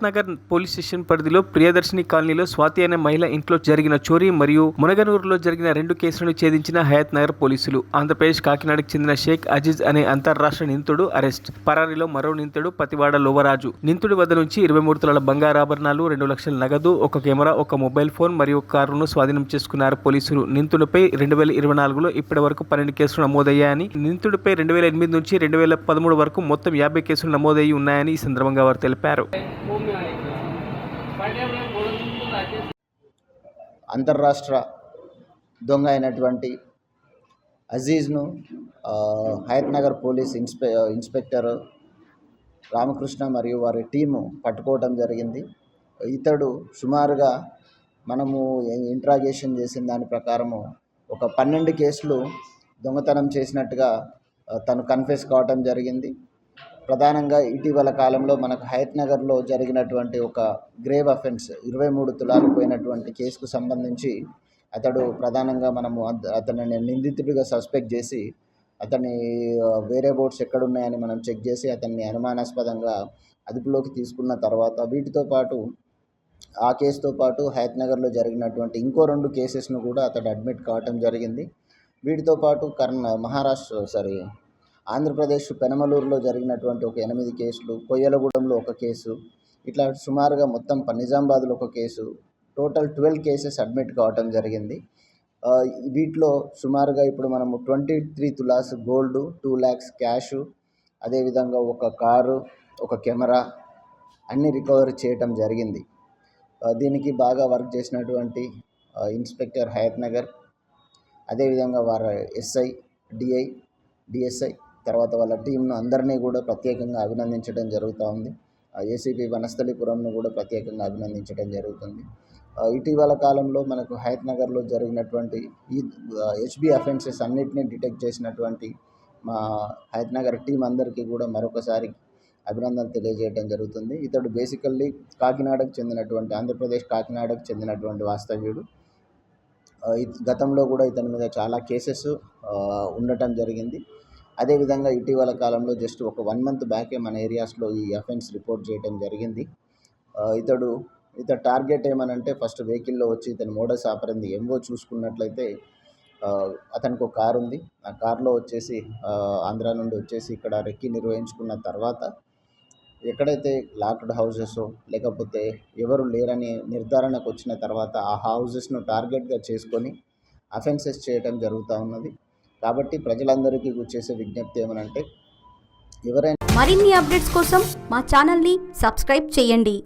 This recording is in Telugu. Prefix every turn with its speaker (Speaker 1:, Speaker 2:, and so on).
Speaker 1: హయత్ నగర్ పోలీస్ స్టేషన్ పరిధిలో ప్రియదర్శిని కాలనీలో స్వాతి అనే మహిళ ఇంట్లో జరిగిన చోరీ మరియు మునగనూరులో జరిగిన రెండు కేసులను ఛేదించిన హయత్ నగర్ పోలీసులు. ఆంధ్రప్రదేశ్ కాకినాడకు చెందిన షేక్ అజీజ్ అనే అంతర్రాష్ట్ర నిందితుడు అరెస్ట్. పరారీలో మరో నిందితుడు పతివాడ లోవరాజు. నిందితుడి వద్ద నుంచి ఇరవై మూడు తులాల బంగారాభరణాలు రెండు లక్షల నగదు ఒక కెమెరా ఒక మొబైల్ ఫోన్ మరియు ఒక కారును స్వాధీనం చేసుకున్నారు పోలీసులు. నిందితుడిపై రెండు వేల ఇరవై నాలుగులో ఇప్పటి వరకు పన్నెండు కేసులు నమోదయ్యాయని నిందితుడిపై రెండు వేల ఎనిమిది నుంచి రెండు వేల పదమూడు వరకు మొత్తం యాభై కేసులు నమోదయ్యి ఉన్నాయని ఈ సందర్భంగా వారు తెలిపారు.
Speaker 2: అంతర్రాష్ట్ర దొంగ అయినటువంటి అజీజ్ను హయత్ నగర్ పోలీస్ ఇన్స్పె ఇన్స్పెక్టర్ రామకృష్ణ మరియు వారి టీము పట్టుకోవడం జరిగింది. ఇతడు సుమారుగా మనము ఇంట్రాగేషన్ చేసిన దాని ప్రకారము ఒక పన్నెండు కేసులు దొంగతనం చేసినట్టుగా తను కన్ఫెస్ కావటం జరిగింది. ప్రధానంగా ఇటీవల కాలంలో మనకు హయత్ నగర్లో జరిగినటువంటి ఒక గ్రేవ్ అఫెన్స్ ఇరవై మూడు తులాలు పోయినటువంటి కేసుకు సంబంధించి అతడు ప్రధానంగా మనము అతనిని నిందితుడిగా సస్పెక్ట్ చేసి అతని వేరే బోట్స్ ఎక్కడున్నాయని మనం చెక్ చేసి అతన్ని అనుమానాస్పదంగా అదుపులోకి తీసుకున్న తర్వాత వీటితో పాటు ఆ కేసుతో పాటు హయత్ నగర్లో జరిగినటువంటి ఇంకో రెండు కేసెస్ను కూడా అతడు అడ్మిట్ కావటం జరిగింది. వీటితో పాటు కర్ణ మహారాష్ట్ర సారీ ఆంధ్రప్రదేశ్ పెనమలూరులో జరిగినటువంటి ఒక ఎనిమిది కేసులు కొయ్యలగూడెంలో ఒక కేసు ఇట్లా సుమారుగా మొత్తం నిజామాబాద్లో ఒక case total twelve cases admit కావటం జరిగింది. వీటిలో సుమారుగా ఇప్పుడు మనము twenty three tolas gold two lakhs cash అదేవిధంగా ఒక కారు ఒక కెమెరా అన్ని రికవరీ చేయటం జరిగింది. దీనికి బాగా వర్క్ చేసినటువంటి ఇన్స్పెక్టర్ హయత్ నగర్ అదేవిధంగా వారి ఎస్ఐ డిఐ డిఎస్ఐ తర్వాత వాళ్ళ టీంను అందరినీ కూడా ప్రత్యేకంగా అభినందించడం జరుగుతూ ఉంది. ఏసీపీ వనస్థలిపురంను కూడా ప్రత్యేకంగా అభినందించడం జరుగుతుంది. ఇటీవల కాలంలో మనకు హయత్ నగర్లో జరిగినటువంటి ఈ హెచ్బి అఫెన్సెస్ అన్నిటినీ డిటెక్ట్ చేసినటువంటి మా హయత్ నగర్ టీం అందరికీ కూడా మరొకసారి అభినందనలు తెలియజేయడం జరుగుతుంది. ఇతడు బేసికల్లీ కాకినాడకు చెందినటువంటి ఆంధ్రప్రదేశ్ కాకినాడకు చెందినటువంటి వాస్తవ్యుడు. గతంలో కూడా ఇతని మీద చాలా కేసెస్ ఉండటం జరిగింది. అదేవిధంగా ఇటీవల కాలంలో జస్ట్ ఒక వన్ మంత్ బ్యాకే మన ఏరియాస్లో ఈ అఫెన్స్ రిపోర్ట్ చేయడం జరిగింది. ఇతడు ఇతడు టార్గెట్ ఏమనంటే ఫస్ట్ వెహికల్లో వచ్చి ఇతని మోడస్ ఆపరింది. ఎంఓ చూసుకున్నట్లయితే అతనికి ఒక కారు ఉంది. ఆ కార్లో వచ్చేసి ఆంధ్ర నుండి వచ్చేసి ఇక్కడ రెక్కి నిర్వహించుకున్న తర్వాత ఎక్కడైతే లాక్డ్ హౌజెస్ లేకపోతే ఎవరు లేరని నిర్ధారణకు వచ్చిన తర్వాత ఆ హౌసెస్ను టార్గెట్గా చేసుకొని అఫెన్సెస్ చేయడం జరుగుతూ ఉన్నది. కాబట్టి ప్రజలందరికీ చేసే విజ్ఞప్తి ఏమనంటే ఎవరైనా
Speaker 3: మరిన్ని అప్డేట్స్ కోసం మా ఛానల్ని సబ్స్క్రైబ్ చేయండి.